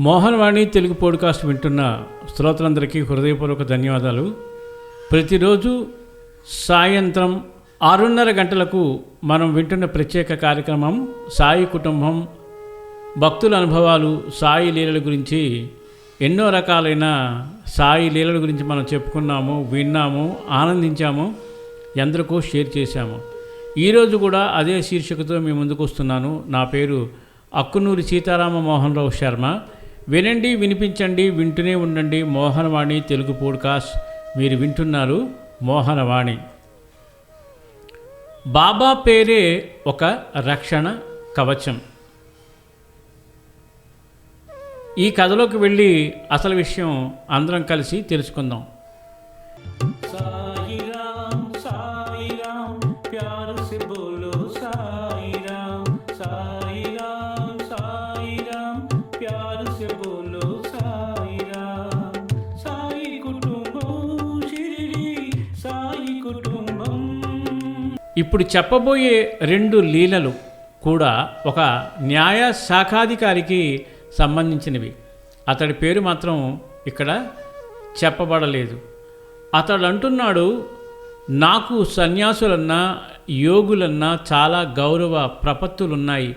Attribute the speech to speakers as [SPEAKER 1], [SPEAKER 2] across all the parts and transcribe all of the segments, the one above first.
[SPEAKER 1] Mohan Vani Telugu podcast వింటున్న శ్రోతలందరికీ హృదయపూర్వక ధన్యవాదాలు. ప్రతిరోజు సాయంత్రం ఆరున్నర గంటలకు మనం వింటున్న ప్రత్యేక కార్యక్రమం సాయి కుటుంబం భక్తుల అనుభవాలు సాయి లీలల గురించి ఎన్నో రకాలైన సాయి లీలల గురించి మనం చెప్పుకున్నాము విన్నాము ఆనందించాము ఎందరికో షేర్ చేశాము. ఈరోజు కూడా అదే శీర్షికతో మీ ముందుకు వస్తున్నాను. నా పేరు అక్కునూరి సీతారామ మోహన్ రావు శర్మ. వినండి వినిపించండి వింటూనే ఉండండి. మోహనవాణి తెలుగు పోడ్కాస్ట్. మీరు వింటున్నారు మోహనవాణి. బాబా పేరే ఒక రక్షణ కవచం. ఈ కథలోకి వెళ్ళి అసలు విషయం అందరం కలిసి తెలుసుకుందాం. ఇప్పుడు చెప్పబోయే రెండు లీలలు కూడా ఒక న్యాయ శాఖాధికారికి సంబంధించినవి. అతడి పేరు మాత్రం ఇక్కడ చెప్పబడలేదు. అతడు అంటున్నాడు నాకు సన్యాసులన్నా యోగులన్నా చాలా గౌరవ ప్రపత్తులున్నాయి.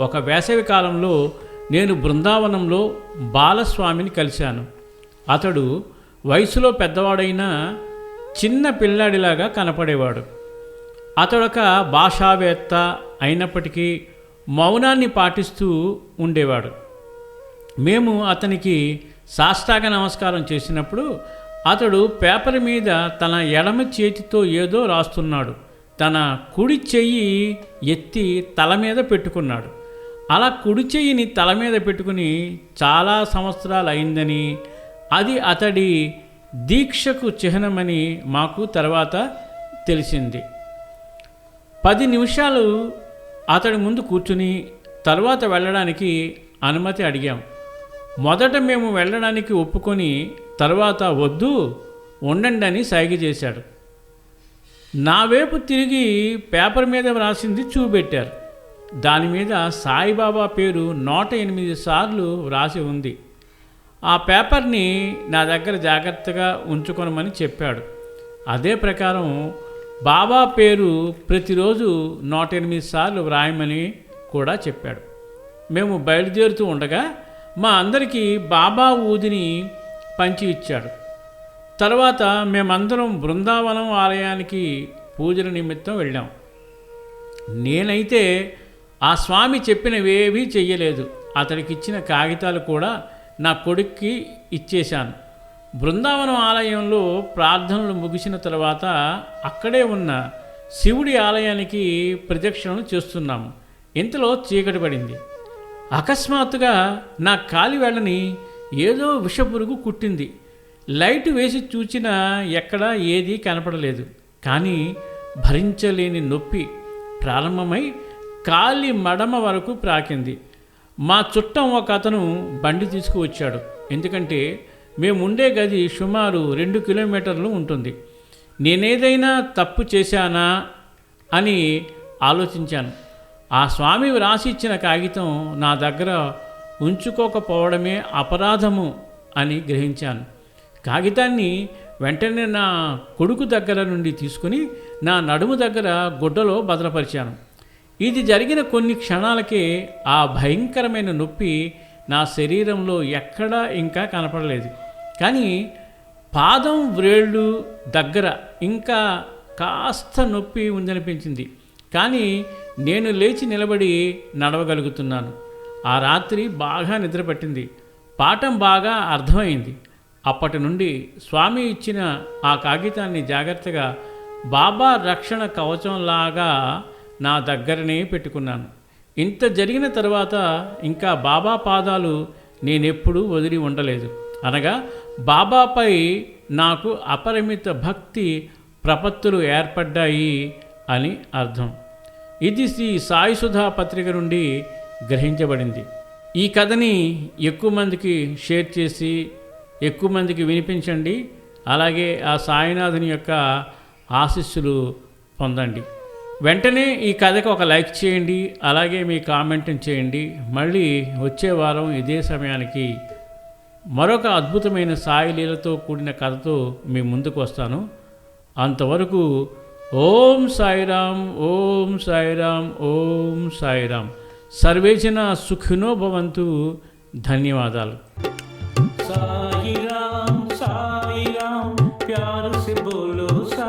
[SPEAKER 1] ఒక వేసవి కాలంలో నేను బృందావనంలో బాలస్వామిని కలిశాను. అతడు వయసులో పెద్దవాడైనా చిన్న పిల్లాడిలాగా కనపడేవాడు. అతడొక భాషావేత్త అయినప్పటికీ మౌనాన్ని పాటిస్తూ ఉండేవాడు. మేము అతనికి సాష్టాంగ నమస్కారం చేసినప్పుడు అతడు పేపర్ మీద తన ఎడమ చేతితో ఏదో రాస్తున్నాడు. తన కుడి చెయ్యి ఎత్తి తల మీద పెట్టుకున్నాడు. అలా కుడి చెయ్యిని తల మీద పెట్టుకుని చాలా సంవత్సరాలు అయిందని అది అతడి దీక్షకు చిహ్నమని మాకు తర్వాత తెలిసింది. పది నిమిషాలు అతడి ముందు కూర్చుని తర్వాత వెళ్ళడానికి అనుమతి అడిగాం. మొదట మేము వెళ్ళడానికి ఒప్పుకొని తర్వాత వద్దు ఉండండి అని సైగ చేశాడు. నా వైపు తిరిగి పేపర్ మీద వ్రాసింది చూపెట్టారు. దాని మీద సాయిబాబా పేరు నూట ఎనిమిది సార్లు వ్రాసి ఉంది. ఆ పేపర్ని నా దగ్గర జాగ్రత్తగా ఉంచుకొనమని చెప్పాడు. అదే ప్రకారం బాబా పేరు ప్రతిరోజు నూట ఎనిమిది సార్లు వ్రాయమని కూడా చెప్పాడు. మేము బయలుదేరుతూ ఉండగా మా అందరికీ బాబా ఊదిని పంచి ఇచ్చాడు. తర్వాత మేమందరం బృందావనం ఆలయానికి పూజల నిమిత్తం వెళ్ళాం. నేనైతే ఆ స్వామి చెప్పినవేవీ చెయ్యలేదు. అతడికిచ్చిన కాగితాలు కూడా నా కొడుక్కి ఇచ్చేశాను. బృందావనం ఆలయంలో ప్రార్థనలు ముగిసిన తర్వాత అక్కడే ఉన్న శివుడి ఆలయానికి ప్రదక్షిణలు చేస్తున్నాము. ఇంతలో చీకటి పడింది. అకస్మాత్తుగా నా కాలి వెళ్ళని ఏదో విషపురుగు కుట్టింది. లైట్ వేసి చూచినా ఎక్కడా ఏదీ కనపడలేదు. కానీ భరించలేని నొప్పి ప్రారంభమై కాలి మడమ వరకు ప్రాకింది. మా చుట్టం ఒక అతను బండి తీసుకువచ్చాడు. ఎందుకంటే మేముండే గది సుమారు రెండు కిలోమీటర్లు ఉంటుంది. నేనేదైనా తప్పు చేశానా అని ఆలోచించాను. ఆ స్వామి వ్రాసిచ్చిన కాగితం నా దగ్గర ఉంచుకోకపోవడమే అపరాధము అని గ్రహించాను. కాగితాన్ని వెంటనే నా కొడుకు దగ్గర నుండి తీసుకుని నా నడుము దగ్గర గుడ్డలో భద్రపరిచాను. ఇది జరిగిన కొన్ని క్షణాలకే ఆ భయంకరమైన నొప్పి నా శరీరంలో ఎక్కడా ఇంకా కనపడలేదు. కానీ పాదం వ్రేళ్ళు దగ్గర ఇంకా కాస్త నొప్పి ఉందనిపించింది. కానీ నేను లేచి నిలబడి నడవగలుగుతున్నాను. ఆ రాత్రి బాగా నిద్రపట్టింది. పాఠం బాగా అర్థమైంది. అప్పటి నుండి స్వామి ఇచ్చిన ఆ కాగితాన్ని జాగ్రత్తగా బాబా రక్షణ కవచంలాగా నా దగ్గరనే పెట్టుకున్నాను. ఇంత జరిగిన తర్వాత ఇంకా బాబా పాదాలు నేనెప్పుడూ వదిలి ఉండలేదు. అనగా బాబాపై నాకు అపరిమిత భక్తి ప్రపత్తులు ఏర్పడ్డాయి అని అర్థం. ఇది శ్రీ సాయి సుధా పత్రిక నుండి గ్రహించబడింది. ఈ కథని ఎక్కువ మందికి షేర్ చేసి ఎక్కువ మందికి వినిపించండి. అలాగే ఆ సాయినాథుని యొక్క ఆశీస్సులు పొందండి. వెంటనే ఈ కథకు ఒక లైక్ చేయండి అలాగే మీ కామెంట్ని చేయండి. మళ్ళీ వచ్చే వారం ఇదే సమయానికి మరొక అద్భుతమైన సాయిలీలతో కూడిన కథతో మీ ముందుకు వస్తాను. అంతవరకు ఓం సాయిరామ్ ఓం సాయిరామ్ ఓం సాయిరామ్ సర్వేజన సుఖినో భవంతు. ధన్యవాదాలు. సాయిరామ్ సాయిరామ్ ప్యారు సి బోలో సా